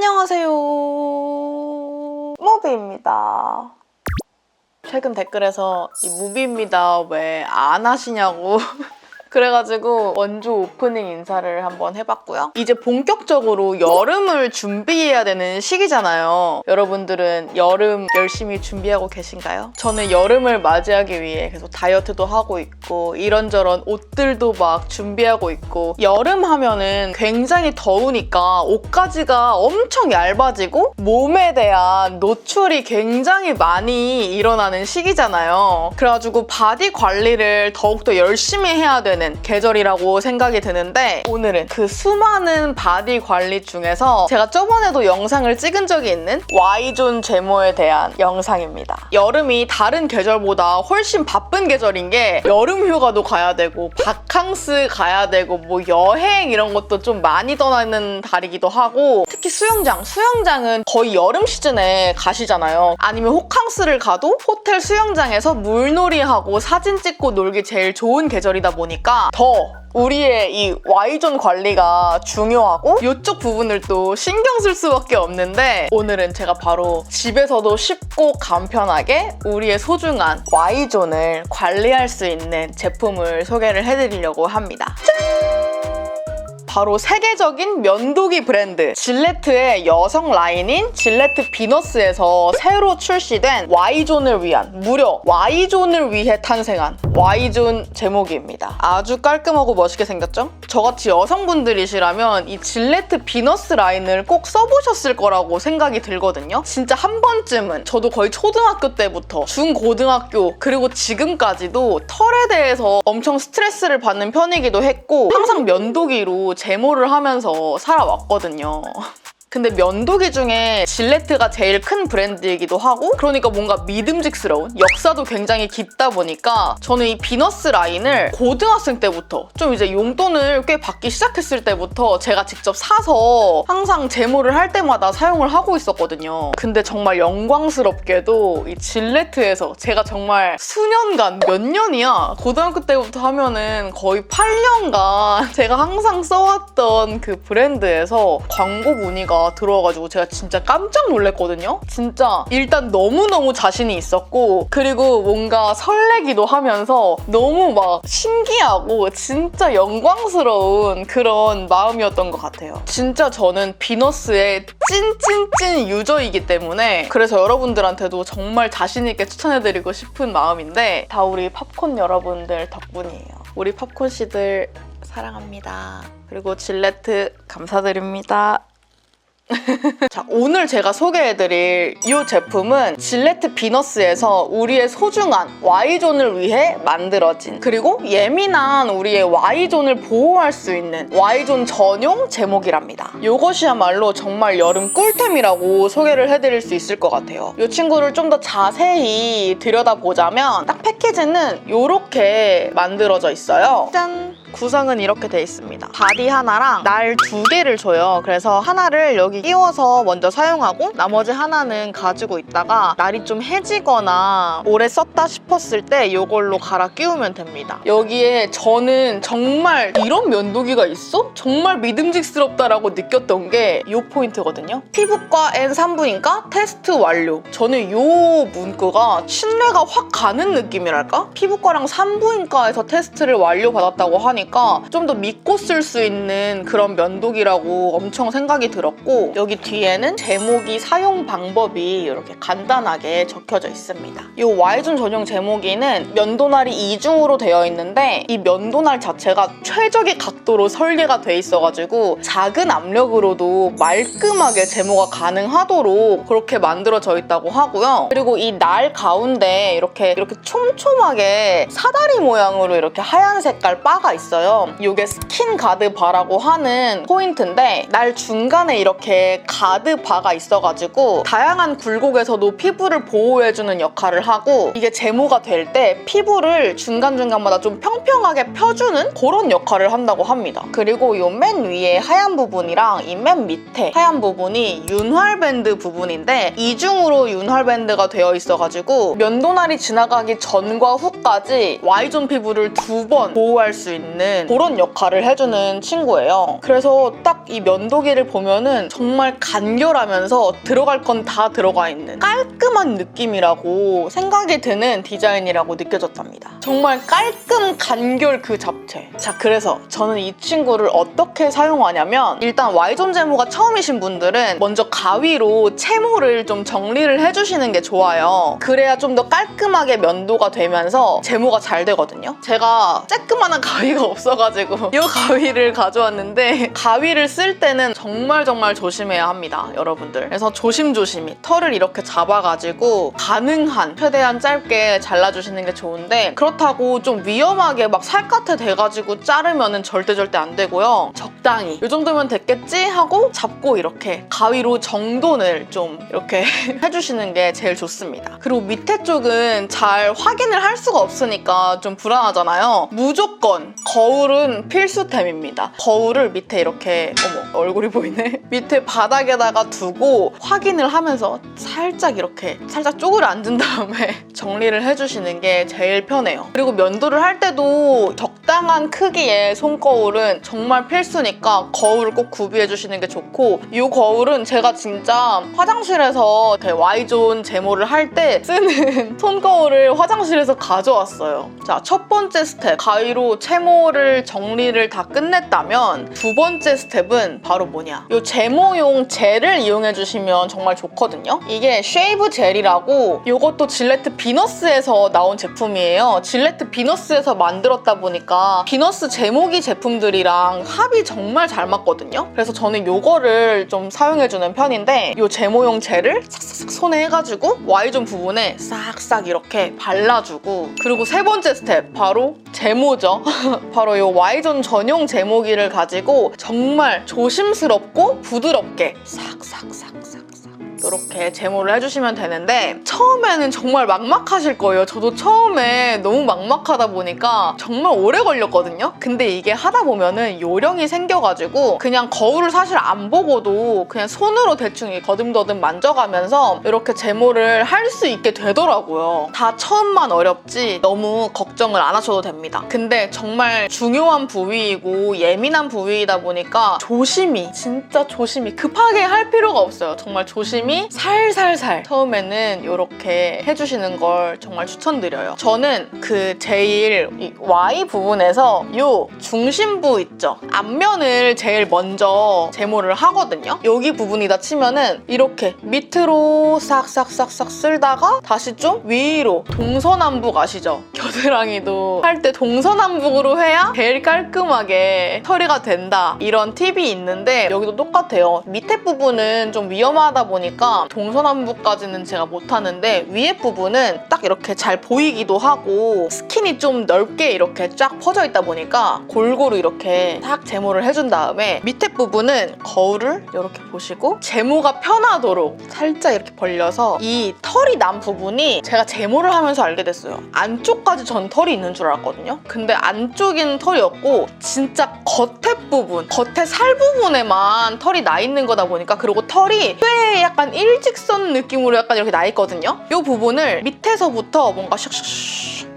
안녕하세요. 무비입니다. 최근 댓글에서 이 무비입니다 왜 안 하시냐고 그래가지고 원조 오프닝 인사를 한번 해봤고요. 이제 본격적으로 여름을 준비해야 되는 시기잖아요. 여러분들은 여름 열심히 준비하고 계신가요? 저는 여름을 맞이하기 위해 계속 다이어트도 하고 있고 이런저런 옷들도 막 준비하고 있고 여름 하면은 굉장히 더우니까 옷가지가 엄청 얇아지고 몸에 대한 노출이 굉장히 많이 일어나는 시기잖아요. 그래가지고 바디 관리를 더욱더 열심히 해야 되는 계절이라고 생각이 드는데 오늘은 그 수많은 바디 관리 중에서 제가 저번에도 영상을 찍은 적이 있는 Y존 제모에 대한 영상입니다. 여름이 다른 계절보다 훨씬 바쁜 계절인 게 여름 휴가도 가야 되고 바캉스 가야 되고 뭐 여행 이런 것도 좀 많이 떠나는 달이기도 하고 특히 수영장, 수영장은 거의 여름 시즌에 가시잖아요. 아니면 호캉스를 가도 호텔 수영장에서 물놀이하고 사진 찍고 놀기 제일 좋은 계절이다 보니까 더 우리의 이 Y존 관리가 중요하고 이쪽 부분을 또 신경 쓸 수밖에 없는데 오늘은 제가 바로 집에서도 쉽고 간편하게 우리의 소중한 Y존을 관리할 수 있는 제품을 소개를 해드리려고 합니다. 바로 세계적인 면도기 브랜드 질레트의 여성 라인인 질레트 비너스에서 새로 출시된 Y존을 위한 무려 Y존을 위해 탄생한 Y존 제목입니다. 아주 깔끔하고 멋있게 생겼죠? 저같이 여성분들이시라면 이 질레트 비너스 라인을 꼭 써보셨을 거라고 생각이 들거든요. 진짜 한 번쯤은 저도 거의 초등학교 때부터 중고등학교 그리고 지금까지도 털에 대해서 엄청 스트레스를 받는 편이기도 했고 항상 면도기로 제모를 하면서 살아왔거든요. 근데 면도기 중에 질레트가 제일 큰 브랜드이기도 하고 그러니까 뭔가 믿음직스러운 역사도 굉장히 깊다 보니까 저는 이 비너스 라인을 고등학생 때부터 좀 이제 용돈을 꽤 받기 시작했을 때부터 제가 직접 사서 항상 제모를 할 때마다 사용을 하고 있었거든요. 근데 정말 영광스럽게도 이 질레트에서 제가 정말 수년간 몇 년이야 고등학교 때부터 하면은 거의 8년간 제가 항상 써왔던 그 브랜드에서 광고 문의가 들어와가지고 제가 진짜 깜짝 놀랐거든요. 진짜 일단 너무너무 자신이 있었고 그리고 뭔가 설레기도 하면서 너무 막 신기하고 진짜 영광스러운 그런 마음이었던 것 같아요. 진짜 저는 비너스의 찐찐찐 유저이기 때문에 그래서 여러분들한테도 정말 자신있게 추천해드리고 싶은 마음인데 다 우리 팝콘 여러분들 덕분이에요. 우리 팝콘 씨들 사랑합니다. 그리고 질레트 감사드립니다. 자, 오늘 제가 소개해드릴 이 제품은 질레트 비너스에서 우리의 소중한 Y존을 위해 만들어진 그리고 예민한 우리의 Y존을 보호할 수 있는 Y존 전용 제목이랍니다. 이것이야말로 정말 여름 꿀템이라고 소개를 해드릴 수 있을 것 같아요. 이 친구를 좀 더 자세히 들여다보자면 딱 패키지는 이렇게 만들어져 있어요. 짠! 구성은 이렇게 돼 있습니다. 바디 하나랑 날 두 개를 줘요. 그래서 하나를 여기 끼워서 먼저 사용하고 나머지 하나는 가지고 있다가 날이 좀 해지거나 오래 썼다 싶었을 때 이걸로 갈아 끼우면 됩니다. 여기에 저는 정말 이런 면도기가 있어? 정말 믿음직스럽다라고 느꼈던 게 이 포인트거든요. 피부과 N 산부인과 테스트 완료. 저는 이 문구가 신뢰가 확 가는 느낌이랄까? 피부과랑 산부인과에서 테스트를 완료받았다고 하니 까 좀 더 믿고 쓸 수 있는 그런 면도기라고 엄청 생각이 들었고 여기 뒤에는 제목이 사용 방법이 이렇게 간단하게 적혀져 있습니다. 이 Y존 전용 제목이는 면도날이 이중으로 되어 있는데 이 면도날 자체가 최적의 각도로 설계가 돼 있어가지고 작은 압력으로도 말끔하게 제모가 가능하도록 그렇게 만들어져 있다고 하고요. 그리고 이 날 가운데 이렇게 이렇게 촘촘하게 사다리 모양으로 이렇게 하얀 색깔 바가 있어요. 이게 스킨 가드 바라고 하는 포인트인데 날 중간에 이렇게 가드 바가 있어가지고 다양한 굴곡에서도 피부를 보호해주는 역할을 하고 이게 제모가 될 때 피부를 중간중간마다 좀 평평하게 펴주는 그런 역할을 한다고 합니다. 그리고 이 맨 위에 하얀 부분이랑 이 맨 밑에 하얀 부분이 윤활밴드 부분인데 이중으로 윤활밴드가 되어 있어가지고 면도날이 지나가기 전과 후까지 Y존 피부를 두 번 보호할 수 있는 있는 그런 역할을 해주는 친구예요. 그래서 딱 이 면도기를 보면은 정말 간결하면서 들어갈 건 다 들어가 있는 깔끔한 느낌이라고 생각이 드는 디자인이라고 느껴졌답니다. 정말 깔끔 간결 그 잡채. 자, 그래서 저는 이 친구를 어떻게 사용하냐면 일단 Y존 제모가 처음이신 분들은 먼저 가위로 채모를 좀 정리를 해주시는 게 좋아요. 그래야 좀 더 깔끔하게 면도가 되면서 제모가 잘 되거든요. 제가 쬐끄만한 가위가 없어가지고 이 가위를 가져왔는데 가위를 쓸 때는 정말 정말 조심해야 합니다, 여러분들. 그래서 조심조심히 털을 이렇게 잡아가지고 가능한 최대한 짧게 잘라주시는 게 좋은데 그렇다고 좀 위험하게 막 살갗에 대가지고 자르면은 절대 절대 안 되고요. 적당히 이 정도면 됐겠지 하고 잡고 이렇게 가위로 정돈을 좀 이렇게 해주시는 게 제일 좋습니다. 그리고 밑에 쪽은 잘 확인을 할 수가 없으니까 좀 불안하잖아요. 무조건 거 울은 필수템입니다. 거울을 밑에 이렇게 어머 얼굴이 보이네. 밑에 바닥에다가 두고 확인을 하면서 살짝 이렇게 살짝 쪼그려 앉은 다음에 정리를 해주시는 게 제일 편해요. 그리고 면도를 할 때도 적당한 크기의 손거울은 정말 필수니까 거울을 꼭 구비해 주시는 게 좋고 이 거울은 제가 진짜 화장실에서 Y존 제모를 할 때 쓰는 손거울을 화장실에서 가져왔어요. 자, 첫 번째 스텝 가위로 채 모를 정리를 다 끝냈다면 두 번째 스텝은 바로 뭐냐 이 제모용 젤을 이용해 주시면 정말 좋거든요. 이게 쉐이브 젤이라고 이것도 질레트 비너스에서 나온 제품이에요. 질레트 비너스에서 만들었다 보니까 비너스 제모기 제품들이랑 합이 정말 잘 맞거든요. 그래서 저는 이거를 좀 사용해주는 편인데 이 제모용 젤을 싹싹 손에 해가지고 Y존 부분에 싹싹 이렇게 발라주고 그리고 세 번째 스텝 바로 제모죠. 바로 이 Y존 전용 제모기를 가지고 정말 조심스럽고 부드럽게 싹싹싹싹 이렇게 제모를 해주시면 되는데 처음에는 정말 막막하실 거예요. 저도 처음에 너무 막막하다 보니까 정말 오래 걸렸거든요. 근데 이게 하다 보면은 요령이 생겨가지고 그냥 거울을 사실 안 보고도 그냥 손으로 대충 거듬거듬 만져가면서 이렇게 제모를 할 수 있게 되더라고요. 다 처음만 어렵지 너무 걱정을 안 하셔도 됩니다. 근데 정말 중요한 부위이고 예민한 부위이다 보니까 조심히 진짜 조심히 급하게 할 필요가 없어요. 정말 조심히 살살살 처음에는 이렇게 해주시는 걸 정말 추천드려요. 저는 그 제일 이 Y 부분에서 이 중심부 있죠. 앞면을 제일 먼저 제모를 하거든요. 여기 부분이다 치면은 이렇게 밑으로 싹싹싹싹 쓸다가 다시 좀 위로 동서남북 아시죠? 겨드랑이도 할 때 동서남북으로 해야 제일 깔끔하게 처리가 된다. 이런 팁이 있는데 여기도 똑같아요. 밑에 부분은 좀 위험하다 보니까 동서남북까지는 제가 못하는데 위에 부분은 딱 이렇게 잘 보이기도 하고 스킨이 좀 넓게 이렇게 쫙 퍼져 있다 보니까 골고루 이렇게 딱 제모를 해준 다음에 밑에 부분은 거울을 이렇게 보시고 제모가 편하도록 살짝 이렇게 벌려서 이 털이 난 부분이 제가 제모를 하면서 알게 됐어요. 안쪽까지 전 털이 있는 줄 알았거든요. 근데 안쪽에는 털이 없고 진짜 겉에 부분, 겉에 살 부분에만 털이 나 있는 거다 보니까 그리고 털이 꽤 약간 일직선 느낌으로 약간 이렇게 나 있거든요. 이 부분을 밑에서부터 뭔가 샥샥샥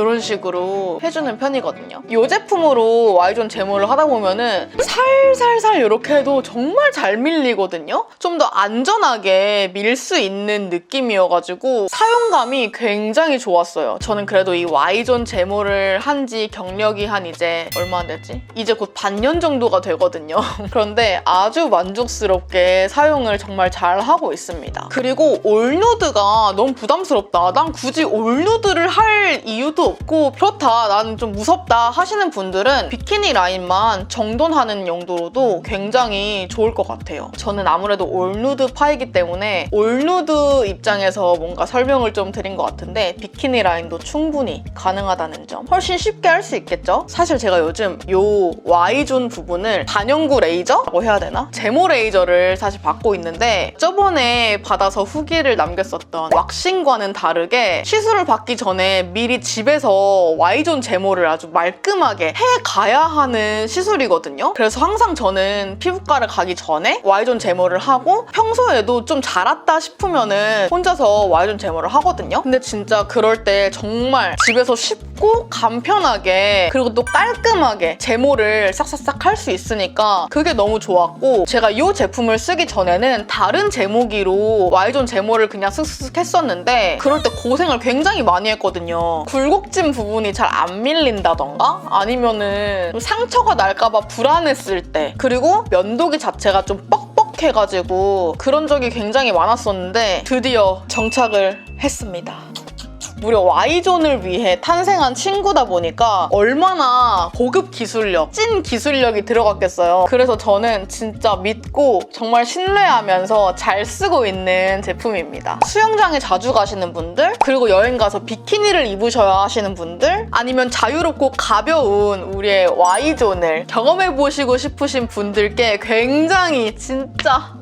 이런 식으로 해주는 편이거든요. 이 제품으로 Y존 제모를 하다 보면은 살살살 이렇게 해도 정말 잘 밀리거든요. 좀 더 안전하게 밀 수 있는 느낌이어가지고 사용감이 굉장히 좋았어요. 저는 그래도 이 Y존 제모를 한 지 경력이 한 이제 얼마 안 됐지? 이제 곧 반년 정도가 되거든요. 그런데 아주 만족스럽게 사용을 정말 잘 하고 있습니다. 그리고 올누드가 너무 부담스럽다. 난 굳이 올누드를 할 이유도 없고 그렇다. 나는 좀 무섭다 하시는 분들은 비키니 라인만 정돈하는 용도로도 굉장히 좋을 것 같아요. 저는 아무래도 올누드 파이기 때문에 올누드 입장에서 뭔가 설명을 좀 드린 것 같은데 비키니 라인도 충분히 가능하다는 점. 훨씬 쉽게 할 수 있겠죠? 사실 제가 요즘 요 Y존 부분을 반영구 레이저라고 해야 되나? 제모 레이저를 사실 받고 있는데 저번에 받아서 후기를 남겼었던 왁싱과는 다르게 시술을 받기 전에 미리 집에 집에서 Y존 제모를 아주 말끔하게 해 가야 하는 시술이거든요. 그래서 항상 저는 피부과를 가기 전에 Y존 제모를 하고 평소에도 좀 자랐다 싶으면은 혼자서 Y존 제모를 하거든요. 근데 진짜 그럴 때 정말 집에서 쉽고 간편하게 그리고 또 깔끔하게 제모를 싹싹싹 할 수 있으니까 그게 너무 좋았고 제가 이 제품을 쓰기 전에는 다른 제모기로 Y존 제모를 그냥 쓱쓱 했었는데 그럴 때 고생을 굉장히 많이 했거든요. 굴곡진 부분이 잘 안 밀린다던가 아니면은 좀 상처가 날까봐 불안했을 때 그리고 면도기 자체가 좀 뻑뻑해가지고 그런 적이 굉장히 많았었는데 드디어 정착을 했습니다. 무려 Y존을 위해 탄생한 친구다 보니까 얼마나 고급 기술력, 찐 기술력이 들어갔겠어요. 그래서 저는 진짜 믿고 정말 신뢰하면서 잘 쓰고 있는 제품입니다. 수영장에 자주 가시는 분들, 그리고 여행 가서 비키니를 입으셔야 하시는 분들, 아니면 자유롭고 가벼운 우리의 Y존을 경험해보시고 싶으신 분들께 굉장히 진짜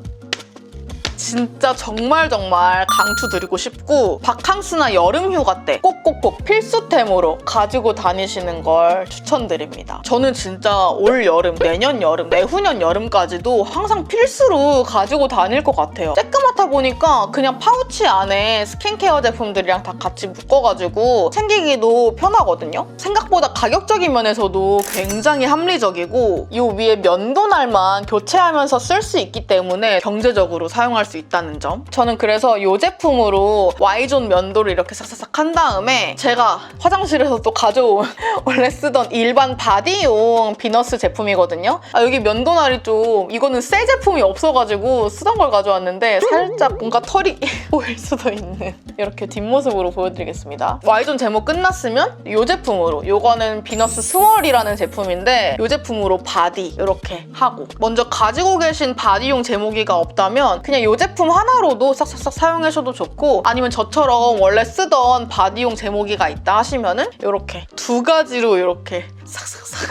진짜 정말 정말 강추드리고 싶고 바캉스나 여름 휴가 때 꼭꼭꼭 필수템으로 가지고 다니시는 걸 추천드립니다. 저는 진짜 올 여름, 내년 여름, 내후년 여름까지도 항상 필수로 가지고 다닐 것 같아요. 쬐끄맣다 보니까 그냥 파우치 안에 스킨케어 제품들이랑 다 같이 묶어가지고 챙기기도 편하거든요. 생각보다 가격적인 면에서도 굉장히 합리적이고 이 위에 면도날만 교체하면서 쓸 수 있기 때문에 경제적으로 사용할 수 있다는 점. 저는 그래서 이 제품으로 Y존 면도를 이렇게 싹싹싹 한 다음에 제가 화장실에서 또 가져온 원래 쓰던 일반 바디용 비너스 제품이거든요. 아, 여기 면도날이 좀 이거는 새 제품이 없어가지고 쓰던 걸 가져왔는데 살짝 뭔가 털이 보일 수도 있는 이렇게 뒷모습으로 보여드리겠습니다. Y존 제모 끝났으면 이 제품으로 이거는 비너스 스월이라는 제품인데 이 제품으로 바디 이렇게 하고 먼저 가지고 계신 바디용 제모기가 없다면 그냥 이 제품 하나로도 싹싹싹 사용하셔도 좋고 아니면 저처럼 원래 쓰던 바디용 제모기가 있다 하시면은 이렇게 두 가지로 이렇게 싹싹싹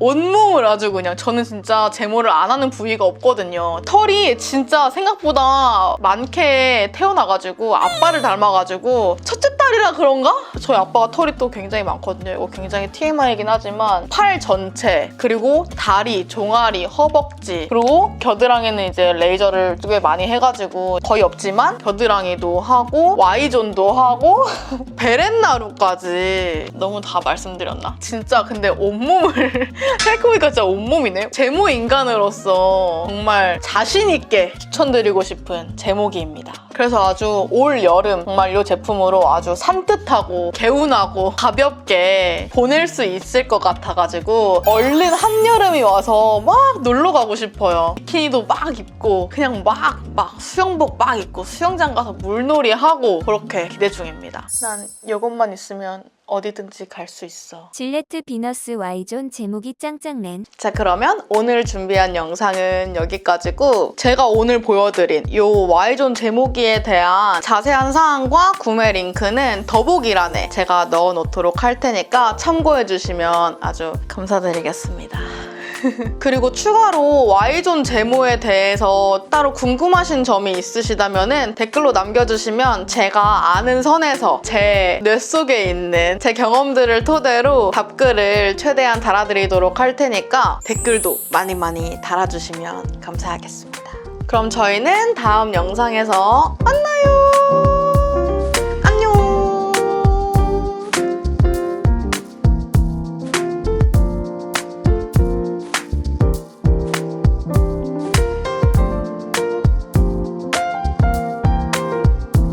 온몸을 아주 그냥 저는 진짜 제모를 안 하는 부위가 없거든요. 털이 진짜 생각보다 많게 태어나가지고 아빠를 닮아가지고 첫째 딸이라 그런가? 저희 아빠가 털이 또 굉장히 많거든요. 이거 굉장히 TMI이긴 하지만 팔 전체 그리고 다리, 종아리, 허벅지 그리고 겨드랑이는 이제 레이저를 꽤 많이 해가지고 거의 없지만 겨드랑이도 하고 Y존도 하고 베렌나루까지 너무 다 말씀드렸나? 진짜 근데 온몸을 생각해보니까 진짜 온몸이네요. 제모 인간으로서 정말 자신있게 추천드리고 싶은 제모기입니다. 그래서 아주 올 여름 정말 이 제품으로 아주 산뜻하고 개운하고 가볍게 보낼 수 있을 것 같아가지고 얼른 한여름이 와서 막 놀러 가고 싶어요. 비키니도 막 입고 그냥 막 막 수영복 막 입고 수영장 가서 물놀이 하고 그렇게 기대 중입니다. 난 이것만 있으면 어디든지 갈 수 있어. 질레트 비너스 Y존 제목이 짱짱랜 자 그러면 오늘 준비한 영상은 여기까지고 제가 오늘 보여드린 이 Y존 제 모기에 대한 자세한 사항과 구매 링크는 더보기란에 제가 넣어놓도록 할 테니까 참고해주시면 아주 감사드리겠습니다. 그리고 추가로 Y존 제모에 대해서 따로 궁금하신 점이 있으시다면 댓글로 남겨주시면 제가 아는 선에서 제 뇌 속에 있는 제 경험들을 토대로 답글을 최대한 달아드리도록 할 테니까 댓글도 많이 많이 달아주시면 감사하겠습니다. 그럼 저희는 다음 영상에서 만나요!